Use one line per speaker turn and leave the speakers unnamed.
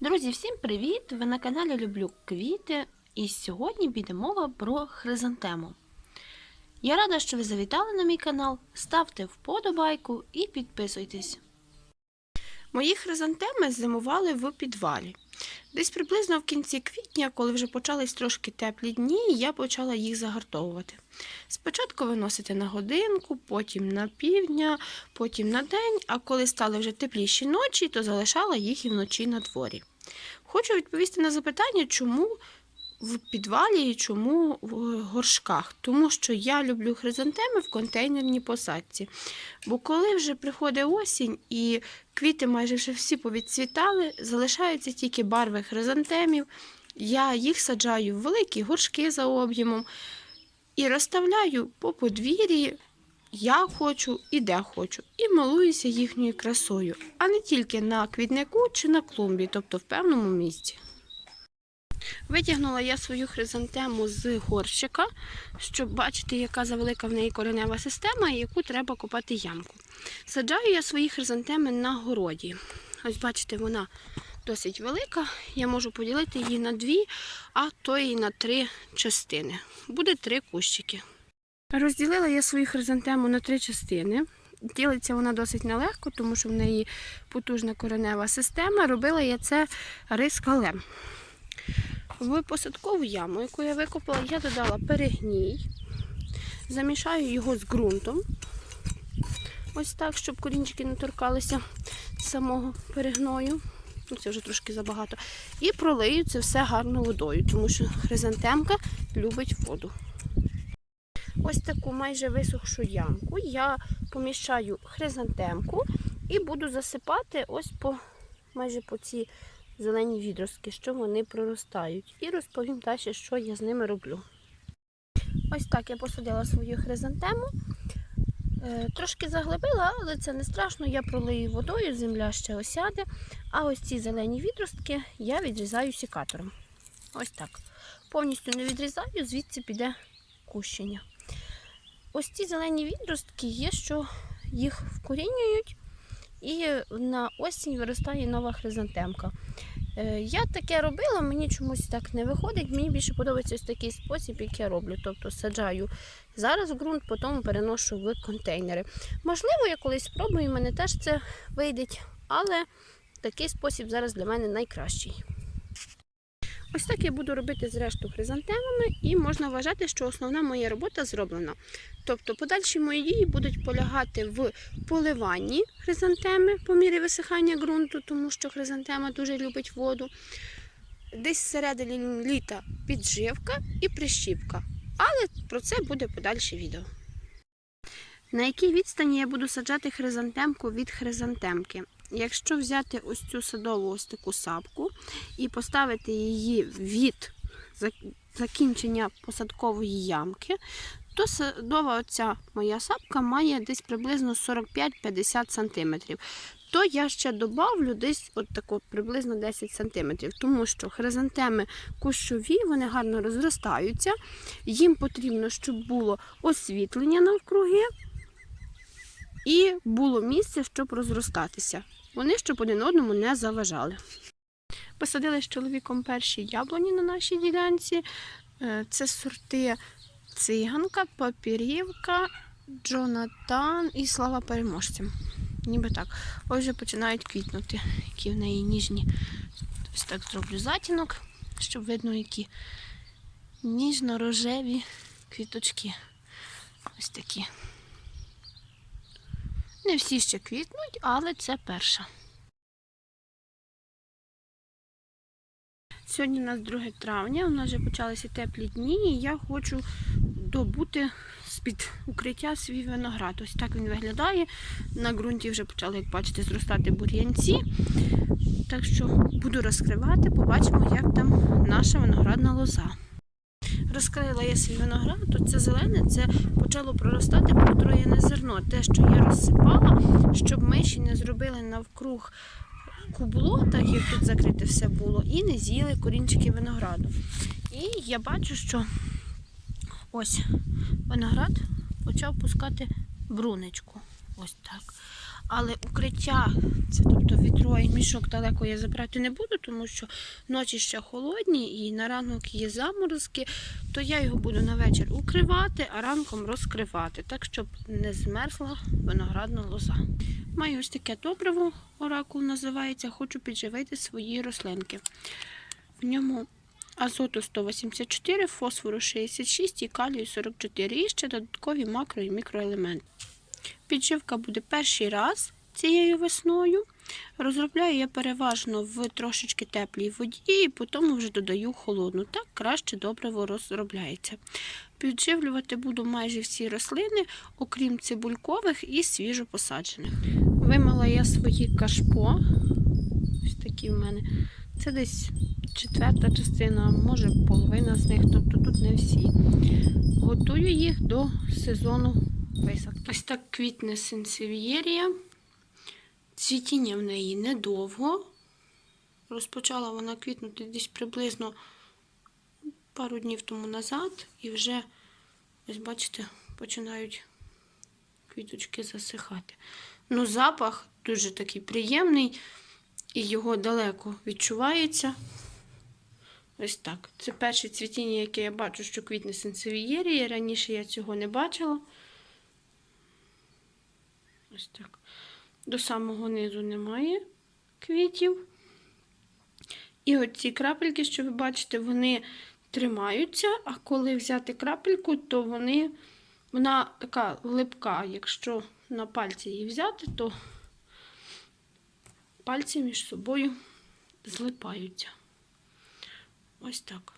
Друзі, всім привіт! Ви на каналі Люблю квіти, і сьогодні піде мова про хризантему. Я рада, що ви завітали на мій канал. Ставте вподобайку і підписуйтесь. Мої хризантеми зимували в підвалі. Десь приблизно в кінці квітня, коли вже почались трошки теплі дні, я почала їх загартовувати. Спочатку виносити на годинку, потім на півдня, потім на день, а коли стали вже тепліші ночі, то залишала їх і вночі на дворі. Хочу відповісти на запитання, чому в підвалі і чому в горшках. Тому що я люблю хризантеми в контейнерній посадці. Бо коли вже приходить осінь і квіти майже вже всі повідцвітали, залишаються тільки барви хризантемів. Я їх саджаю в великі горшки за об'ємом і розставляю по подвір'ї. Я хочу і де хочу, і милуюся їхньою красою, а не тільки на квітнику чи на клумбі, тобто в певному місці. Витягнула я свою хризантему з горщика, щоб бачити, яка завелика в неї коренева система і яку треба копати ямку. Саджаю я свої хризантеми на городі. Ось бачите, вона досить велика. Я можу поділити її на дві, а то і на три частини. Буде три кущики. Розділила я свою хризантему на три частини. Ділиться вона досить нелегко, тому що в неї потужна коренева система. Робила я це рискалем. В посадкову яму, яку я викопала, я додала перегній, замішаю його з ґрунтом. Ось так, щоб корінчики не торкалися самого перегною. Ну, Це вже трошки забагато. І пролию це все гарно водою, тому що хризантемка любить воду. Ось таку майже висохшу ямку. Я поміщаю хризантемку і буду засипати ось по майже по ці зелені відростки, що вони проростають. І розповім далі, що я з ними роблю. Ось так я посадила свою хризантему. Е, Трошки заглибила, але це не страшно. Я пролию водою, земля ще осяде. А ось ці зелені відростки я відрізаю сікатором. Ось так. Повністю не відрізаю, звідси піде кущення. Ось ці зелені відростки є, що їх вкорінюють, і на осінь виростає нова хризантемка. Е, Я таке робила, мені чомусь так не виходить. Мені більше подобається ось такий спосіб, як я роблю. Тобто саджаю зараз ґрунт, потім переношу в контейнери. Можливо, я колись спробую, і мене теж це вийде, але такий спосіб зараз для мене найкращий. Ось так я буду робити з решту хризантемами, і можна вважати, що основна моя робота зроблена. Тобто подальші мої дії будуть полягати в поливанні хризантеми по мірі висихання ґрунту, тому що хризантема дуже любить воду. Десь всередині літа підживка і прищіпка. Але про це буде подальше відео. На якій відстані я буду саджати хризантемку від хризантемки? Якщо взяти ось цю садову ось таку сапку і поставити її від закінчення посадкової ямки, то садова оця моя сапка має десь приблизно 45-50 см. То я ще добавлю десь от тако, приблизно 10 см, тому що хризантеми кущові, вони гарно розростаються. Їм потрібно, щоб було освітлення навкруги і було місце, щоб розростатися. Вони щоб один одному не заважали. Посадили з чоловіком перші яблуні на нашій ділянці. Е, Це сорти циганка, папірівка, Джонатан і слава переможцям. Ніби так. Ось вже починають квітнути, які в неї ніжні. Ось так зроблю затінок, щоб видно, які ніжно-рожеві квіточки. Ось такі. Не всі ще квітнуть, але це перша. Сьогодні у нас 2 травня, у нас вже почалися теплі дні, і я хочу добути з-під укриття свій виноград. Ось так він виглядає. На ґрунті вже почали, як бачите, зростати бур'янці. Так що буду розкривати, побачимо, як там наша виноградна лоза. Розкрила я свій виноград, тут це зелене, це почало проростати потроєне зерно. Те, що я розсипала, щоб миші не зробили навкруг кубло, так як тут закрите все було, і не з'їли корінчики винограду. І я бачу, що ось виноград почав пускати брунечку. Ось так. Але укриття, це тобто вітро і мішок далеко я забрати не буду, тому що ночі ще холодні і на ранок є заморозки, то я його буду на вечір укривати, а ранком розкривати, так щоб не змерзла виноградна лоза. Маю ось таке добриво, оракул називається, хочу підживити свої рослинки. В ньому азоту 184, фосфору 66 і калію 44. І ще додаткові макро і мікроелементи. Підживка буде перший раз цією весною. Розробляю я переважно в трошечки теплій воді, і потім вже додаю холодну. Так краще добриво розробляється. Підживлювати буду майже всі рослини, окрім цибулькових і свіжопосаджених. Вимила я свої кашпо. Ось такі в мене. Це десь четверта частина, може половина з них, тобто тут не всі. Готую їх до сезону висадки. Ось так квітне сенсевієрія. Цвітіння в неї недовго. Розпочала вона квітнути десь приблизно пару днів тому назад, і вже, ось бачите, починають квіточки засихати. Ну, запах дуже такий приємний, і його далеко відчувається. Ось так. Це перше цвітіння, яке я бачу, що квітне сенсевієрія. Раніше я цього не бачила. Ось так. До самого низу немає квітів. І от ці крапельки, що ви бачите, вони тримаються, а коли взяти крапельку, то вони, вона така липка. Якщо на пальці її взяти, то пальці між собою злипаються. Ось так.